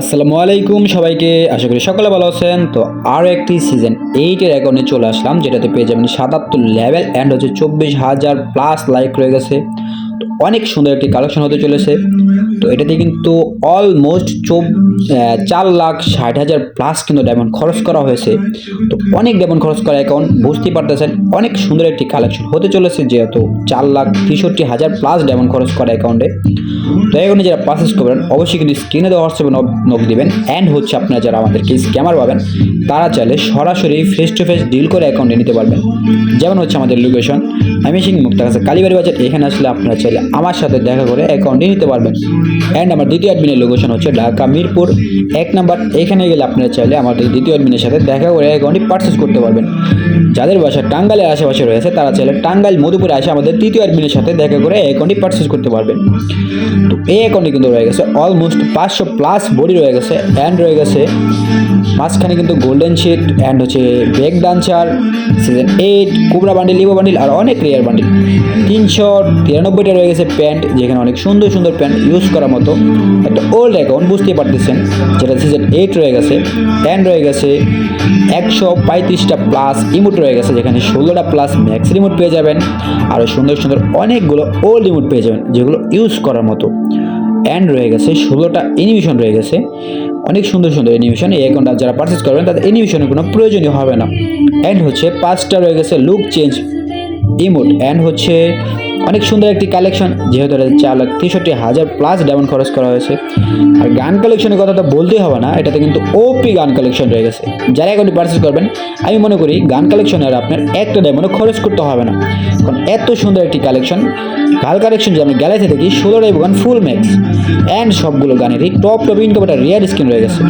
আসসালামু আলাইকুম সবাইকে, আশা করি সকলে ভালো আছেন। তো আরও একটি সিজন এইটের অ্যাকাউন্টে চলে আসলাম, যেটাতে পেয়ে যাবেন সাতাত্তর লেভেল অ্যান্ড হচ্ছে চব্বিশ হাজার প্লাস লাইক রয়ে গেছে। অনেক সুন্দর একটি কালেকশন হতে চলেছে। তো এটাতে কিন্তু অলমোস্ট চব চার লাখ ষাট হাজার প্লাস কিন্তু ডায়মন্ড খরচ করা হয়েছে। তো অনেক ডায়মন্ড খরচ করা অ্যাকাউন্ট বুঝতেই পারতেছেন, অনেক সুন্দর একটি কালেকশন হতে চলেছে যেহেতু চার লাখ তেষট্টি হাজার প্লাস ডায়মন্ড খরচ করা অ্যাকাউন্টে তো এখানে যারা পারচেস করবেন, অবশ্যই কিন্তু স্ক্রিনে দেওয়া হোয়াটসঅ্যাপে নক দিবেন। অ্যান্ড হচ্ছে আপনারা যারা আমাদেরকে স্ক্যামার পাবেন তারা চাইলে সরাসরি ফেস টু ফেস ডিল করে অ্যাকাউন্টে নিতে পারবেন। যেমন হচ্ছে আমাদের লোকেশন আমি সিং মুক্তা কাছে কালীবাড়ি বাজার, এখানে আসলে আপনারা চাইলে আমার সাথে দেখা করে অ্যাকাউন্টে নিতে পারবেন। অ্যান্ড আমার দ্বিতীয় অ্যাডমিনের লোকেশন হচ্ছে ঢাকা মিরপুর। এক নাম্বার এখানে গেলে আপনারা চাইলে আমাদের দ্বিতীয় অ্যাডমিনের সাথে দেখা করে অ্যাকাউন্টটি পারচেস করতে পারবেন। যাদের বাসা টাঙ্গালের আশেপাশে রয়েছে, তারা চাইলে টাঙ্গাইল, মধুপুরে আসে আমাদের তৃতীয় অ্যাডমিনের সাথে দেখা করে অ্যাকাউন্টটি পারচেস করতে পারবেন। তো এই অ্যাকাউন্টে কিন্তু রয়ে গেছে অলমোস্ট পাঁচশো প্লাস বডি রয়ে গেছে অ্যান্ড রয়ে গেছে। মাঝখানে কিন্তু গোল্ডেন শিট অ্যান্ড হচ্ছে ব্রেক ডান্সার সিজন এইট কুবরা বান্ডিল লিভো বান্ডিল আর অনেক রেয়ার বান্ডিল তিনশো তিরানব্বইটা রয়ে গেছে প্যান্ট যেখানে অনেক সুন্দর সুন্দর প্যান্ট ইউজ করার মতো একটা ওল্ড অ্যাকাউন্ট বুঝতেই পারতেছেন। যেটা সিজন এইট রয়ে গেছে অ্যান্ড রয়ে গেছে একশো পঁয়ত্রিশটা প্লাস ইমোট রয়ে গেছে, যেখানে ষোলোটা প্লাস ম্যাক্স রিমোট পেয়ে যাবেন। আরও সুন্দর সুন্দর অনেকগুলো ওল্ড রিমোট পেয়ে যাবেন, যেগুলো ইউজ করার মতো। অ্যান্ড রয়ে গেছে, ষোলোটা অ্যানিমেশন রয়ে গেছে। অনেক সুন্দর সুন্দর অ্যানিমেশন এই অ্যাকাউন্টটা যারা পারচেস করবেন, তাদের অ্যানিমেশনের কোনো প্রয়োজনই হবে না। অ্যান্ড হচ্ছে পাঁচটা রয়ে গেছে লুক চেঞ্জ ইমোট অ্যান্ড হচ্ছে অনেক সুন্দর একটি কালেকশন যেহেতু চার লাখ তেষট্টি হাজার প্লাস ডায়মন্ড খরচ করা হয়েছে। আর গান কালেকশনের কথা তো বলতেই হবে না, এটাতে কিন্তু ওপি গান কালেকশন রয়ে গেছে। যারা অ্যাকাউন্টে পারচেস করবেন, আমি মনে করি গান কালেকশনে আর আপনার একটা ডায়মন্ডও খরচ করতে হবে না। কারণ এত সুন্দর একটি কালেকশন গাল কালেকশন যে আমরা গ্যালারিতে দেখি ষোলোটাই গান ফুল ম্যাক্স অ্যান্ড সবগুলো গানেরই টপ টপ ইনকাম একটা রিয়ার স্ক্রিন রয়ে গেছে।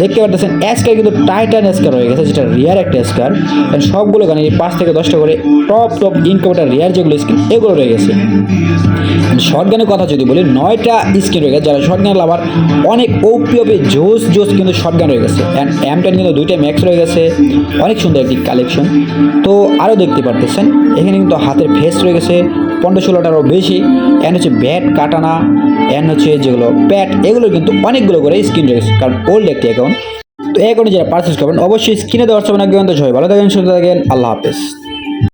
দেখতে পারতেছেন অ্যাসকার কিন্তু টাইটান অ্যাসকার রয়ে গেছে, যেটা রিয়ার একটা অ্যাসকার সবগুলো গানের পাঁচ থেকে দশটা করে টপ টপ ইনকাম একটা রিয়ার যেগুলো স্ক্রিন এগুলো রয়ে গেছে। শর্ট গানের কথা যদি বলি, নয়টা স্কিন রয়ে গেছে। যারা শর্ট গান লাভার অনেক ওপি ওপি জোস জোস কিন্তু শর্ট গান রয়ে গেছে। অ্যান্ড এম টেন কিন্তু দুইটা ম্যাক্স রয়ে গেছে। অনেক সুন্দর একটি কালেকশন তো আরও দেখতে পারতেছেন, এখানে কিন্তু হাতের ফেস রয়ে গেছে। পনেরো ষোলোটারও বেশি। অ্যান্ড হচ্ছে ব্যাট কাটানা অ্যান্ড হচ্ছে যেগুলো প্যাট এগুলো কিন্তু অনেকগুলো করে স্ক্রিন রয়ে গেছে। কারণ ওল্ড একটি অ্যাকাউন্ট তো এই অ্যাকাউন্টে যারা পারচেস করবেন, অবশ্যই স্ক্রিনে দেওয়ার সময় সবাই ভালো থাকেন, সুস্থ থাকেন। আল্লাহ হাফেজ।